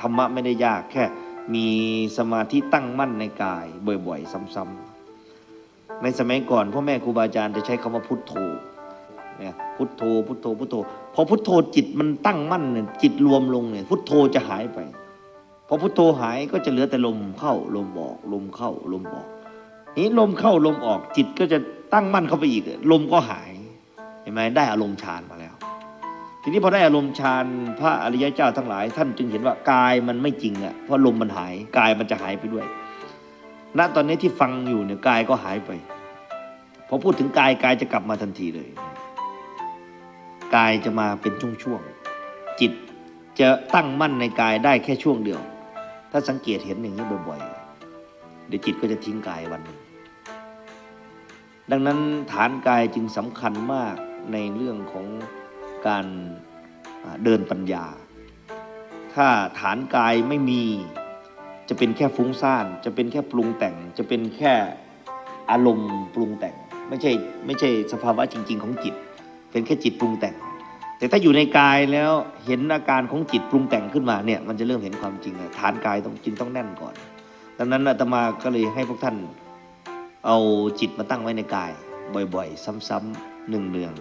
ธรรมะไม่ได้ยากแค่มีสมาธิตั้งมั่นในกายบ่อยๆ ซ้ำๆ ในสมัยก่อนพ่อแม่ครูบาอาจารย์จะใช้คำว่าพุทโธเนี่ยพุทโธพุทโธพุทโธพอพุทโธจิตมันตั้งมั่นเนี่ยจิตรวมลงเนี่ยพุทโธจะหายไปพอพุทโธหายก็จะเหลือแต่ลมเข้าลมออก ลมเข้าลมออกนี้ลมเข้าลมออกจิตก็จะตั้งมั่นเข้าไปอีก ลมก็หายเห็นไหมได้อารมณ์ฌานมาแล้ว ทีนี้พอได้อารมณ์ฌานพระอริยเจ้าทั้งหลาย ท่านจึงเห็นว่ากายมันไม่จริงอะเพราะลมมันหายกายมันจะหายไปด้วย ณตอนนี้ที่ฟังอยู่เนี่ยกายก็หายไปพอพูดถึงกายกายจะกลับมาทันทีเลย กายจะมาเป็นช่วงๆจิตจะตั้งมั่นในกายได้แค่ช่วงเดียว ถ้าสังเกตเห็นอย่างนี้บ่อยๆเดี๋ยวจิตก็จะทิ้งกายวันหนึ่งดังนั้นฐานกายจึงสำคัญมากในเรื่องของ การเดินปัญญา ถ้าฐานกายไม่มีจะเป็นแค่ฟุ้งซ่าน จะเป็นแค่ปรุงแต่ง จะเป็นแค่อารมณ์ปรุงแต่ง ไม่ใช่ไม่ใช่สภาวะจริง ๆ ของจิต เป็นแค่จิตปรุงแต่ง แต่ถ้าอยู่ในกายแล้วเห็นอาการของจิตปรุงแต่งขึ้นมาเนี่ย มันจะเริ่มเห็นความจริงฐานกายต้องจึงต้องแน่นก่อน ดังนั้นอาตมาก็เลยให้พวกท่านเอาจิตมาตั้งไว้ในกาย บ่อยๆ ซ้ำๆหนึ่งเนือง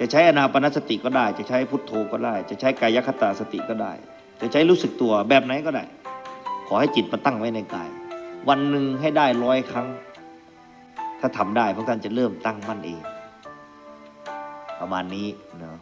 จะใช้อนาปนสติก็ได้ จะใช้พุทโธก็ได้ จะใช้กายคตาสติก็ได้ จะใช้รู้สึกตัวแบบไหนก็ได้ ขอให้จิตมาตั้งไว้ในกาย วันหนึ่งให้ได้ร้อยครั้ง ถ้าทำได้พวกท่านจะเริ่มตั้งมั่นเอง ประมาณนี้เนาะ